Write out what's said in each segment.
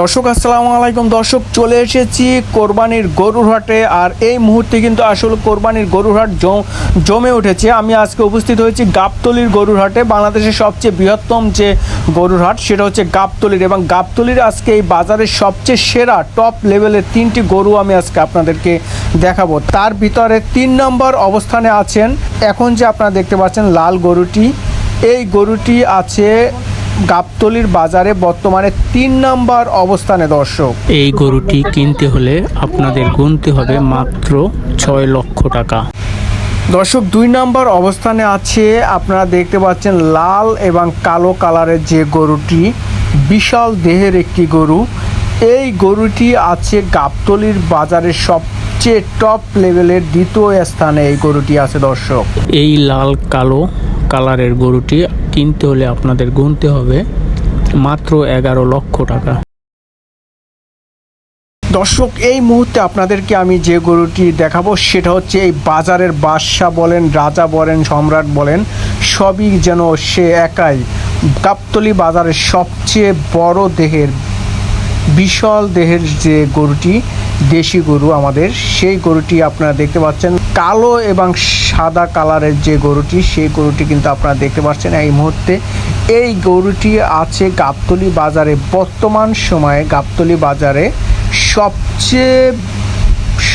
দর্শক, আসসালামু আলাইকুম। দর্শক, চলে এসেছি কোরবানির গরুর হাটে আর এই মুহূর্তে কিন্তু আসলে কোরবানির গরুর হাট জমে উঠেছে। আমি আজকে উপস্থিত হয়েছি গাবতলির গরুর হাটে, বাংলাদেশের সবচেয়ে বৃহত্তম যে গরুর হাট, সেটা হচ্ছে গাবতলির। এবং গাবতলির আজকে এই বাজারের সবচেয়ে সেরা টপ লেভেলের তিনটি গরু আমি আজকে আপনাদেরকে দেখাবো। তার ভিতরে তিন নম্বর অবস্থানে আছেন, এখন যে আপনারা দেখতে পাচ্ছেন লাল গরুটি, এই গরুটি আছে গাবতলির বাজারে বর্তমানে তিন নাম্বার অবস্থানে দর্শক। এই গরুটি কিনতে হলে আপনাদের গুনতে হবে মাত্র ছয় লক্ষ টাকা। দর্শক দুই নাম্বার অবস্থানে আছে আপনারা দেখতে পাচ্ছেন লাল এবং কালো কালারের যে গরুটি বিশাল দেহের একটি গরু। এই গরুটি আছে গাবতলির বাজারের সবচেয়ে টপ লেভেলের দ্বিতীয় স্থানে এই গরুটি আছে দর্শক। এই লাল কালো কালারের গরুটি কিনতে হলে আপনাদের গুনতে হবে মাত্র এগারো লক্ষ টাকা। দর্শক, এই মুহূর্তে আপনাদেরকে আমি যে গরুটি দেখাবো সেটা হচ্ছে এই বাজারের বাদশাহ বলেন, রাজা বলেন, সম্রাট বলেন, সবই যেন সে একাই। গাবতলি বাজারের সবচেয়ে বড় দেহের, বিশাল দেহের যে গরুটি দেশি গরু আমাদের। সেই গরুটি আপনারা দেখতে পাচ্ছেন। কালো এবং সাদা কালারের যে গরুটি, সেই গরুটি কিন্তু আপনারা দেখতে পাচ্ছেন এই মুহূর্তে। এই গরুটি আছে গাবতলি বাজারে। বর্তমান সময়ে গাবতলি বাজারে সবচেয়ে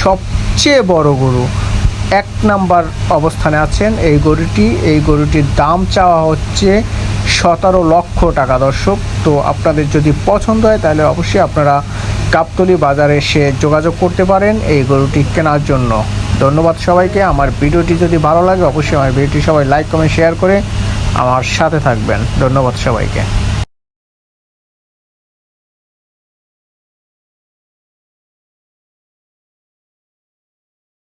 সবচেয়ে বড় গরু এক নাম্বার অবস্থানে আছেন এই গরুটি। এই গরুটির দাম চাওয়া হচ্ছে সতেরো লক্ষ টাকা। দর্শক, তো আপনাদের যদি পছন্দ হয় তাহলে অবশ্যই আপনারা গাবতলি বাজারে এসে যোগাযোগ করতে পারেন এই গরুটি কেনার জন্য। ধন্যবাদ সবাইকে। আমার ভিডিওটি যদি ভালো লাগে, অবশ্যই আমার ভিডিওটি সবাই লাইক কমেন্ট শেয়ার করে আমার সাথে থাকবেন। ধন্যবাদ সবাইকে।